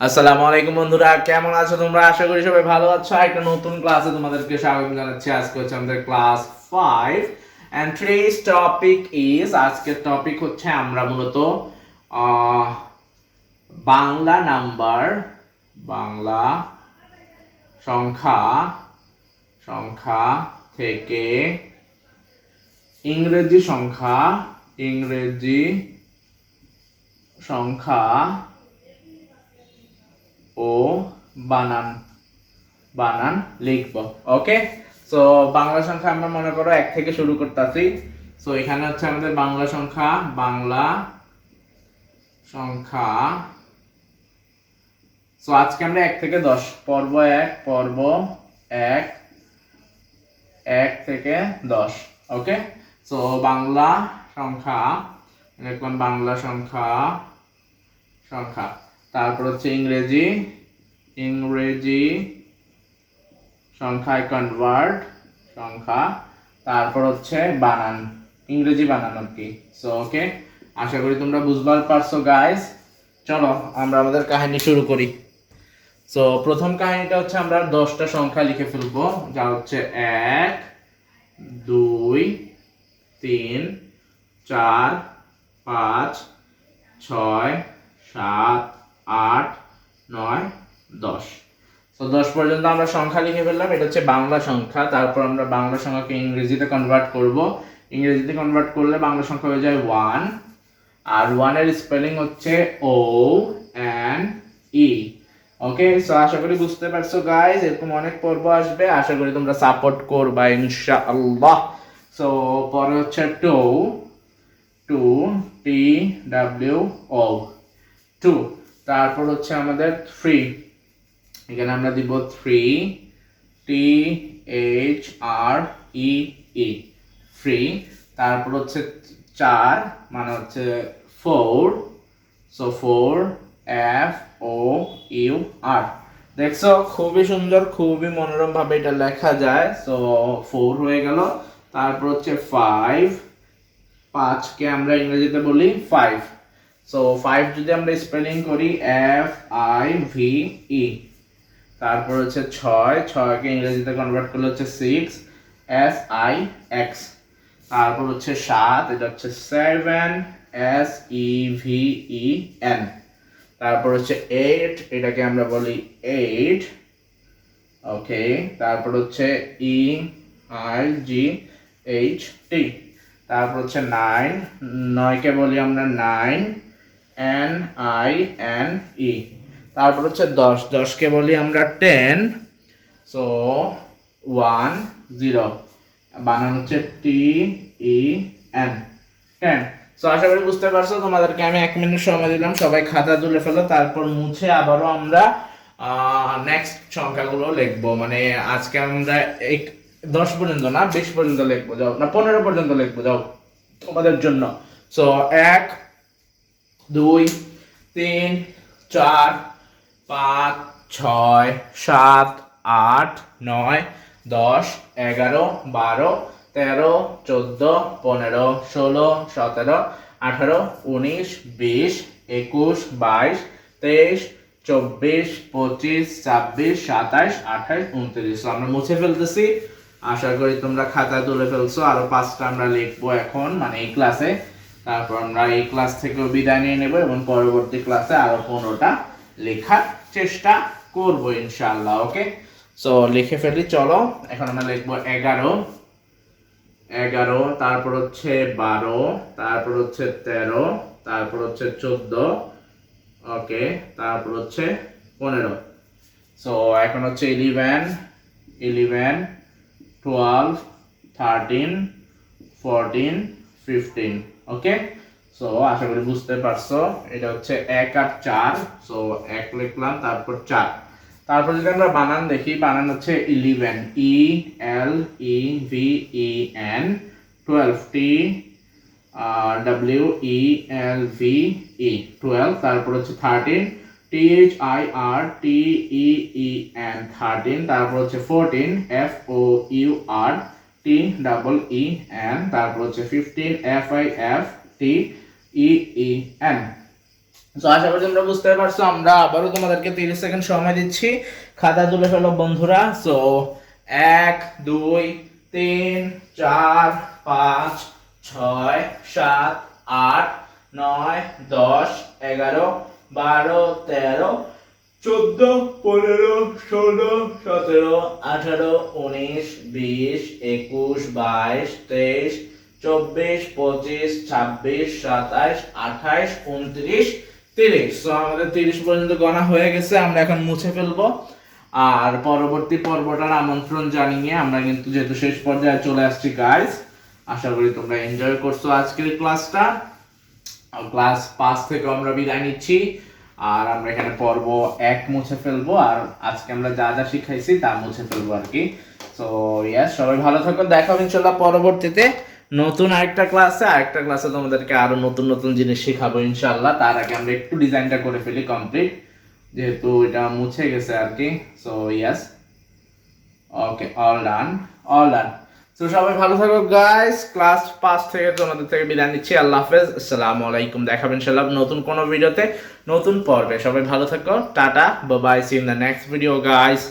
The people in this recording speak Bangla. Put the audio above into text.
আসসালামু আলাইকুম বন্ধুরা, কেমন আছো তোমরা? আশা করি সবাই ভালো আছো। একটা নতুন ক্লাসে তোমাদেরকে স্বাগত জানাচ্ছি। আজকে হচ্ছে আমাদের class five and trees topic is আজকের টপিক হচ্ছে আমরা মূলত বাংলা নাম্বার বাংলা সংখ্যা সংখ্যা থেকে ইংরেজি সংখ্যা ইংরেজি সংখ্যা ও বানান বানান লিখব ওকে সো বাংলা সংখ্যা আমরা মনে করো এক থেকে শুরু করতেছি। সো এখানে হচ্ছে আমাদের বাংলা সংখ্যা বাংলা সংখ্যা। সো আজকে আমরা এক থেকে দশ, পর্ব এক পর্ব এক এক থেকে দশ ওকে সো বাংলা সংখ্যা লিখলাম বাংলা সংখ্যা সংখ্যা। তারপর হচ্ছে ইংরেজি ইংরেজি সংখ্যায় কনভার্ট সংখ্যা, তারপর হচ্ছে বানান, ইংরেজি বানান আর কি। সো ওকে আশা করি তোমরা বুঝবার পারছ গাইস চলো, আমরা আমাদের কাহিনী শুরু করি। সো প্রথম কাহিনীটা হচ্ছে আমরা দশটা সংখ্যা লিখে ফেলব। যা হচ্ছে এক, দুই, তিন, চার, পাঁচ, ছয়, সাত আট, নয়, দশ। তো দশ পর্যন্ত আমরা সংখ্যা লিখে ফেললাম। এটা হচ্ছে বাংলা সংখ্যা। তারপর আমরা বাংলা সংখ্যাকে ইংরেজিতে কনভার্ট করব। ইংরেজিতে কনভার্ট করলে বাংলা সংখ্যা হয়ে যায় ওয়ান আর ওয়ানের স্পেলিং হচ্ছে ও এন ই ওকে সো আশা করি বুঝতে পারছ গাইজ এরকম অনেক পর্ব আসবে। আশা করি তোমরা সাপোর্ট করবা, ইনশাআল্লাহ। সো পরে হচ্ছে two two T W O two তারপর হচ্ছে আমাদের থ্রি এখানে আমরা দিব three T H R E E free তারপর হচ্ছে চার মানে হচ্ছে four so four F O U R দেখছ? খুবই সুন্দর, খুবই মনোরম ভাবে এটা লেখা যায়। সো ফোর হয়ে গেল। তারপর হচ্ছে ফাইভ পাঁচকে আমরা ইংরেজিতে বলি ফাইভ সো ফাইভ যদি আমরা স্পেলিং করি এফ আই ভি ই তারপর হচ্ছে ছয়, ছয়কে ইংরেজিতে কনভার্ট করলে হচ্ছে সিক্স এস আই এক্স তারপর হচ্ছে সাত, এটা হচ্ছে seven S E V E N তারপর হচ্ছে এইট এটাকে আমরা বলি এইট ওকে তারপর হচ্ছে E I G H T তারপর হচ্ছে নাইন নয়কে বলি আমরা nine N I N E তারপর হচ্ছে দশ। দশকে বলি আমরা টেন সো ওয়ান জিরো বানান হচ্ছে T E N ten so আশা করি বুঝতে পারছ, তোমাদেরকে আমি এক মিনিট সময় দিলাম। সবাই খাতা তুলে ফেলো, তারপর মুছে আবারও আমরা নেক্সট সংখ্যাগুলো লিখব। মানে আজকে আমরা এই দশ পর্যন্ত না, বিশ পর্যন্ত লিখব। যাও, না, পনেরো পর্যন্ত লিখব, যাও, তোমাদের জন্য। সো এক দুই, তিন, চার, পাঁচ, ছয়, সাত, আট, নয়, দশ, এগারো, বারো, তেরো, চোদ্দ, পনেরো, ষোলো, সতেরো, আঠারো, উনিশ, বিশ, একুশ, বাইশ, তেইশ, চব্বিশ, পঁচিশ, ছাব্বিশ সাতাশ আঠাশ উনত্রিশ। আমরা মুছে ফেলতেছি। আশা করি তোমরা খাতায় তুলে ফেলছো। আরও পাঁচটা আমরা লিখব এখন মানে এই ক্লাসে তারপর আমরা এই ক্লাস থেকেও বিদায় নিয়ে নেব এবং পরবর্তী ক্লাসে আরও পনেরোটা লেখার চেষ্টা করব ইনশাল্লাহ ওকে সো লিখে ফেলি, চলো। এখন আমরা লিখব এগারো। এগারো, তারপর হচ্ছে বারো, তারপর হচ্ছে তেরো, তারপর হচ্ছে চোদ্দ ওকে তারপর হচ্ছে পনেরো। সো এখন হচ্ছে eleven eleven twelve thirteen fourteen fifteen okay so আশা করি বুঝতে পারছ। এটা হচ্ছে এক আর চার। সো এক লিখলাম, তারপর চার। তারপর যদি আমরা বানান দেখি, বানান হচ্ছে eleven E L E V E N twelve T W E L V E twelve তারপর হচ্ছে thirteen T H I R T E E N thirteen তারপর হচ্ছে fourteen F O U R T double E N তারপর হচ্ছে fifteen F I F T E E N তো আশা করি তোমরা বুঝতে পারছ, আমরা আবারও তোমাদেরকে তিরিশ সেকেন্ড সময় দিচ্ছি। খাতা তুলে ফেলো বন্ধুরা। সো এক, দুই, তিন, চার, পাঁচ, ছয়, সাত, আট, নয়, দশ, এগারো, বারো, তেরো চোদ্দ, পনেরো, ষোলো, সতেরো, আঠারো, উনিশ, বিশ, একুশ, বাইশ, তেইশ, চব্বিশ, পঁচিশ, ছাব্বিশ সাতাশ আঠাইশ, উনত্রিশ, তিরিশ। তো আমাদের তিরিশ পর্যন্ত গণা হয়ে গেছে, আমরা এখন মুছে ফেলব। আর পরবর্তী পর্বটার আমন্ত্রণ জানিয়ে আমরা কিন্তু যেহেতু শেষ পর্যায়ে চলে আসছি গাইজ আশা করি তোমরা এনজয় করছ আজকের ক্লাসটা ক্লাস পাঁচ থেকে আমরা বিদায় নিচ্ছি। আর আমরা এখানে পর্ব এক মুছে ফেলব, আর আজকে আমরা যা যা শিখাইছি তা মুছে ফেলব আর কি। তো ইয়াস সবাই ভালো থাকো দেখা হবে ইনশাল্লাহ পরবর্তীতে। নতুন আরেকটা ক্লাসে আরেকটা ক্লাসে তোমাদেরকে আরও নতুন নতুন জিনিস শেখাবো ইনশাল্লাহ। তার আগে আমরা একটু ডিজাইনটা করে ফেলি কমপ্লিট যেহেতু এটা মুছে গেছে আর কি। So yes okay all done all done তো সবাই ভালো থাকো গাইস ক্লাস পাঁচ থেকে তোমাদের থেকে বিদায় নিচ্ছি। আল্লাহ হাফেজ। আসসালামু আলাইকুম। দেখাবেন ইনশাল্লাহ নতুন কোনো ভিডিওতে নতুন পর্বে। সবাই ভালো থাকো। Tata. Bye see in the next video guys